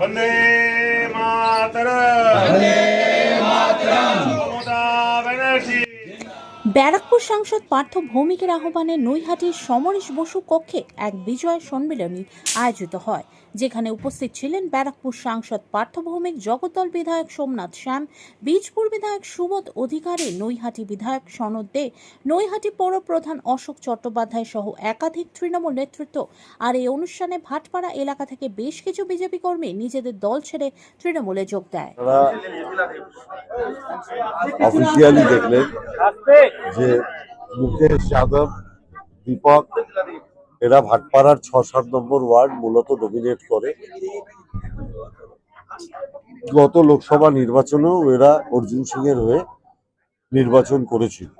वंदे मातर ব্যারাকপুর সাংসদ পার্থ ভৌমিকের আহ্বানে নৈহাটির সমরেশ বসু কক্ষে এক বিজয় সম্মেলনী আয়োজিত হয় যেখানে উপস্থিত ছিলেন ব্যারাকপুর সাংসদ পার্থ ভৌমিক জগদ্দল বিধায়ক সোমনাথ শ্যাম বীজপুর বিধায়ক সুবোধ অধিকারী নৈহাটি বিধায়ক সনদ দে নৈহাটি পৌর প্রধান অশোক চট্টোপাধ্যায় সহ একাধিক তৃণমূল নেতৃত্ব। আর এই অনুষ্ঠানে ভাটপাড়া এলাকা থেকে বেশ কিছু বিজেপি কর্মী নিজেদের দল ছেড়ে তৃণমূলে যোগ দেয়। অফিসিয়ালি দেখলেন। যে মুকেশ যাদব, দীপক, এরা ভাটপাড়ার ছ সাত নম্বর ওয়ার্ড মূলত ডমিনেট করে। গত লোকসভা নির্বাচনেও এরা অর্জুন সিং এর হয়ে নির্বাচন করেছিল।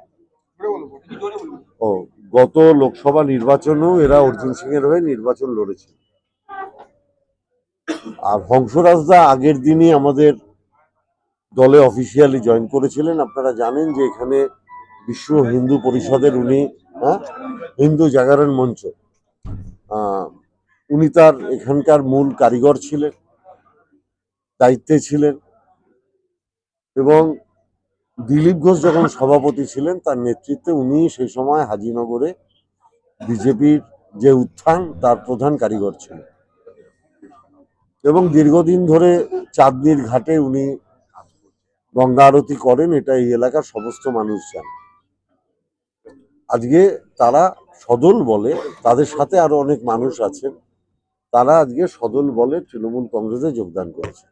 ও, গত লোকসভা নির্বাচনেও এরা অর্জুন সিং এর হয়ে নির্বাচন লড়েছিল। আর হংসরাজদা আগের দিনই আমাদের দলে অফিসিয়ালি জয়েন করেছিলেন। আপনারা জানেন যে এখানে বিশ্ব হিন্দু পরিষদের উনি হিন্দু জাগরণ মঞ্চ। উনি তার এখানকার মূল কারিগর ছিলেন, দায়িত্বে ছিলেন, এবং দিলীপ ঘোষ যখন সভাপতি ছিলেন, তার নেতৃত্বে উনি সেই সময় হাজিনগরে বিজেপির যে উত্থান, তার প্রধান কারিগর ছিলেন। এবং দীর্ঘদিন ধরে চাঁদনির ঘাটে উনি গঙ্গা আরতি করেন এটা এই এলাকার সমস্ত মানুষ জানে আজকে তারা সদল বলে, তাদের সাথে আরও অনেক মানুষ আছেন, তারা আজকে সদল বলে তৃণমূল কংগ্রেসে যোগদান করেছে।